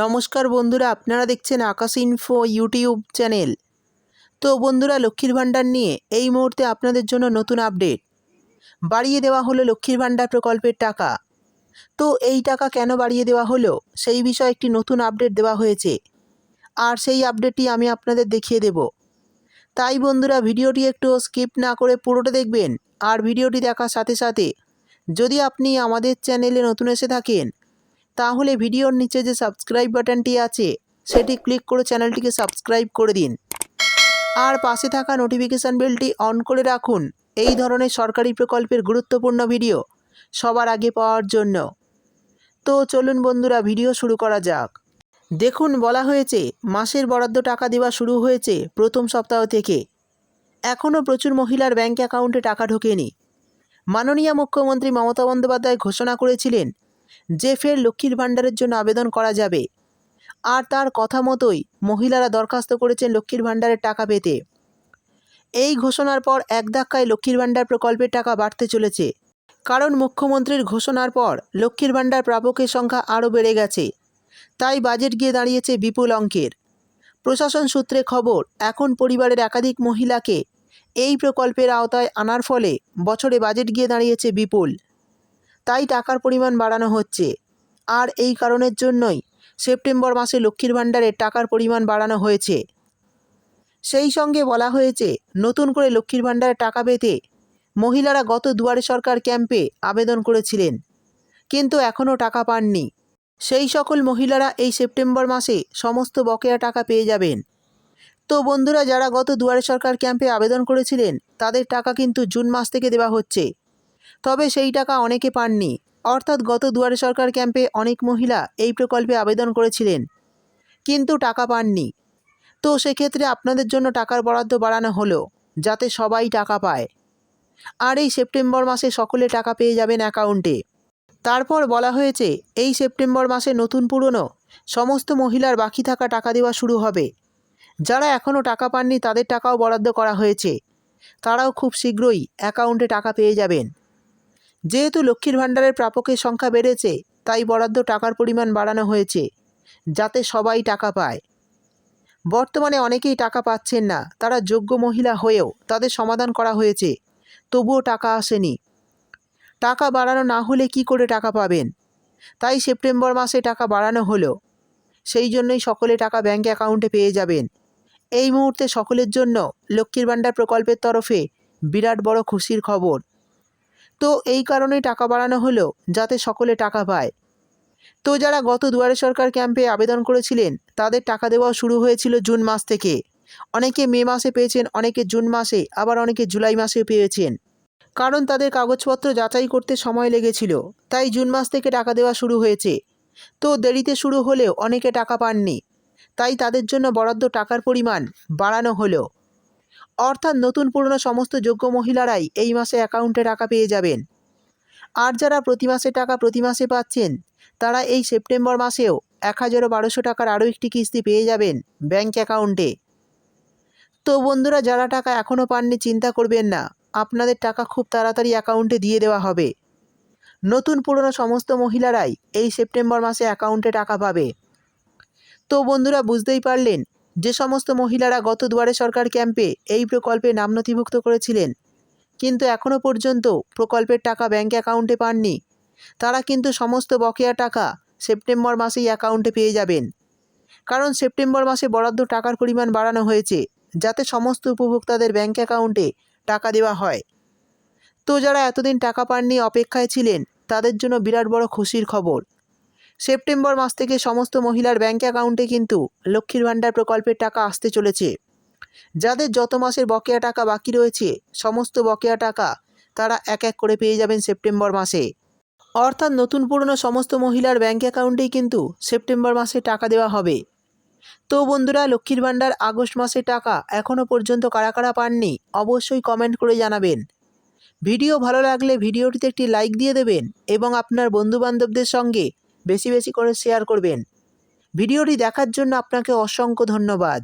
নমস্কার বন্ধুরা, আপনারা দেখছেন আকাশ ইনফো ইউটিউব চ্যানেল তো বন্ধুরা, লক্ষ্মীর ভাণ্ডার নিয়ে এই মুহূর্তে আপনাদের জন্য নতুন আপডেট বাড়িয়ে দেওয়া হলো লক্ষ্মীর ভাণ্ডার প্রকল্পের টাকা। তো এই টাকা কেন বাড়িয়ে দেওয়া হলো, সেই বিষয়ে একটি নতুন আপডেট দেওয়া হয়েছে। আর সেই আপডেটটি আমি আপনাদের দেখিয়ে দেব। তাই বন্ধুরা, ভিডিওটি একটু স্কিপ না করে পুরোটা দেখবেন। আর ভিডিওটি দেখার সাথে সাথে যদি আপনি আমাদের চ্যানেলে নতুন এসে থাকেন তাহলে ভিডিওর নিচে যে সাবস্ক্রাইব বাটনটি আছে, সেটি ক্লিক করে চ্যানেলটিকে সাবস্ক্রাইব করে দিন। আর পাশে থাকা নোটিফিকেশান বেলটি অন করে রাখুন। এই ধরনের সরকারি প্রকল্পের গুরুত্বপূর্ণ ভিডিও সবার আগে পাওয়ার জন্য। তো চলুন বন্ধুরা, ভিডিও শুরু করা যাক। দেখুন, বলা হয়েছে, মাসের বরাদ্দ টাকা দেওয়া শুরু হয়েছে প্রথম সপ্তাহ থেকে। এখনও প্রচুর মহিলার ব্যাঙ্ক অ্যাকাউন্টে টাকা ঢোকেনি। মাননীয় মুখ্যমন্ত্রী মমতা বন্দ্যোপাধ্যায় ঘোষণা করেছিলেন যে ফের লক্ষ্মীর ভাণ্ডারের জন্য আবেদন করা যাবে। আর তার কথা মতোই মহিলারা দরখাস্ত করেছেন লক্ষ্মীর ভাণ্ডারের টাকা পেতে। এই ঘোষণার পর এক ধাক্কায় লক্ষ্মীর ভাণ্ডার প্রকল্পের টাকা বাড়তে চলেছে। কারণ মুখ্যমন্ত্রীর ঘোষণার পর লক্ষ্মীর ভাণ্ডার প্রাপকের সংখ্যা আরও বেড়ে গেছে। তাই বাজেট গিয়ে দাঁড়িয়েছে বিপুল অঙ্কের। প্রশাসন সূত্রে খবর, এখন পরিবারের একাধিক মহিলাকে এই প্রকল্পের আওতায় আনার ফলে বছরে বাজেট গিয়ে দাঁড়িয়েছে বিপুল। তাই টাকার পরিমাণ বাড়ানো হচ্ছে। আর এই কারণের জন্যই সেপ্টেম্বর মাসে লক্ষ্মীর ভাণ্ডারে টাকার পরিমাণ বাড়ানো হয়েছে। সেই সঙ্গে বলা হয়েছে, নতুন করে লক্ষ্মীর ভাণ্ডারে টাকা পেতে মহিলারা গত দুয়ারে সরকার ক্যাম্পে আবেদন করেছিলেন, কিন্তু এখনও টাকা পাননি। সেই সকল মহিলারা এই সেপ্টেম্বর মাসে সমস্ত বকেয়া টাকা পেয়ে যাবেন। তো বন্ধুরা, যারা গত দুয়ারে সরকার ক্যাম্পে আবেদন করেছিলেন, তাদের টাকা কিন্তু জুন মাস থেকে দেওয়া হচ্ছে। তবে সেই টাকা অনেকে পাননি। অর্থাৎ গত দুয়ারে সরকার ক্যাম্পে অনেক মহিলা এই প্রকল্পে আবেদন করেছিলেন। কিন্তু টাকা পাননি। তো সেক্ষেত্রে আপনাদের জন্য টাকার বরাদ্দ বাড়ানো হলো, যাতে সবাই টাকা পায়। আর এই সেপ্টেম্বর মাসে সকলে টাকা পেয়ে যাবেন অ্যাকাউন্টে। তারপর বলা হয়েছে, এই সেপ্টেম্বর মাসে নতুন পুরনো, সমস্ত মহিলার বাকি থাকা টাকা দেওয়া শুরু হবে। যারা এখনও টাকা পাননি তাদের টাকাও বরাদ্দ করা হয়েছে। তারাও খুব শীঘ্রই অ্যাকাউন্টে টাকা পেয়ে যাবেন। যেহেতু লক্ষ্মীর ভাণ্ডারের প্রাপকের সংখ্যা বেড়েছে, তাই বরাদ্দ টাকার পরিমাণ বাড়ানো হয়েছে, যাতে সবাই টাকা পায়। বর্তমানে অনেকেই টাকা পাচ্ছেন না, তারা যোগ্য মহিলা হয়েও তাদের সমাধান করা হয়েছে, তবুও টাকা আসেনি। টাকা বাড়ানো না হলে কি করে টাকা পাবেন? তাই সেপ্টেম্বর মাসে টাকা বাড়ানো হলো, সেই জন্যই সকলে টাকা ব্যাঙ্ক অ্যাকাউন্টে পেয়ে যাবেন। এই মুহূর্তে সকলের জন্য লক্ষ্মীর ভাণ্ডার প্রকল্পের তরফে বিরাট বড় খুশির খবর। তো এই কারণেই টাকা বাড়ানো হলো, যাতে সকলে টাকা পায়। তো যারা গত দুয়ারে সরকার ক্যাম্পে আবেদন করেছিলেন, তাদের টাকা দেওয়াও শুরু হয়েছিল জুন মাস থেকে। অনেকে মে মাসে পেয়েছেন, অনেকে জুন মাসে, আবার অনেকে জুলাই মাসে পেয়েছেন। কারণ তাদের কাগজপত্র যাচাই করতে সময় লেগেছিল, তাই জুন মাস থেকে টাকা দেওয়া শুরু হয়েছে। তো দেরিতে শুরু হলেও অনেকে টাকা পাননি, তাই তাদের জন্য বরাদ্দ টাকার পরিমাণ বাড়ানো হলো। অর্থাৎ নতুন পুরনো সমস্ত যোগ্য মহিলারাই এই মাসে অ্যাকাউন্টে টাকা পেয়ে যাবেন। আর যারা প্রতি মাসে টাকা প্রতি মাসে পাচ্ছেন, তারা এই সেপ্টেম্বর মাসেও এক হাজারো বারোশো টাকার আরও একটি কিস্তি পেয়ে যাবেন ব্যাঙ্ক অ্যাকাউন্টে তো বন্ধুরা, যারা টাকা এখনও পাননি, চিন্তা করবেন না, আপনাদের টাকা খুব তাড়াতাড়ি অ্যাকাউন্টে দিয়ে দেওয়া হবে। নতুন পুরনো সমস্ত মহিলারাই এই সেপ্টেম্বর মাসে অ্যাকাউন্টে টাকা পাবে। তো বন্ধুরা, বুঝতেই পারলেন যে সমস্ত মহিলারা গত দুয়ারে সরকার ক্যাম্পে এই প্রকল্পে নাম নথিভুক্ত করেছিলেন, কিন্তু এখনও পর্যন্ত প্রকল্পের টাকা ব্যাঙ্ক অ্যাকাউন্টে পাননি। তারা কিন্তু সমস্ত বকেয়া টাকা সেপ্টেম্বর মাসেই অ্যাকাউন্টে পেয়ে যাবেন। কারণ সেপ্টেম্বর মাসে বরাদ্দ টাকার পরিমাণ বাড়ানো হয়েছে, যাতে সমস্ত উপভোক্তাদের ব্যাঙ্ক অ্যাকাউন্টে টাকা দেওয়া হয়। তো যারা এতদিন টাকা পাননি, অপেক্ষায় ছিলেন, তাদের জন্য বিরাট বড় খুশির খবর। সেপ্টেম্বর মাস থেকে সমস্ত মহিলার ব্যাঙ্ক অ্যাকাউন্টে কিন্তু লক্ষ্মীর ভাণ্ডার প্রকল্পের টাকা আসতে চলেছে। যাদের যত মাসের বকেয়া টাকা বাকি রয়েছে, সমস্ত বকেয়া টাকা তারা এক এক করে পেয়ে যাবেন সেপ্টেম্বর মাসে। অর্থাৎ নতুন পুরনো সমস্ত মহিলার ব্যাঙ্ক অ্যাকাউন্টেই কিন্তু সেপ্টেম্বর মাসে টাকা দেওয়া হবে। তো বন্ধুরা, লক্ষ্মীর ভাণ্ডার আগস্ট মাসে টাকা এখনও পর্যন্ত কারা কারা পাননি, অবশ্যই কমেন্ট করে জানাবেন। ভিডিও ভালো লাগলে ভিডিওটিতে একটি লাইক দিয়ে দেবেন এবং আপনার বন্ধুবান্ধবদের সঙ্গে বেশি বেশি করে শেয়ার করবেন। ভিডিওটি দেখার জন্য আপনাকে অসংখ্য ধন্যবাদ।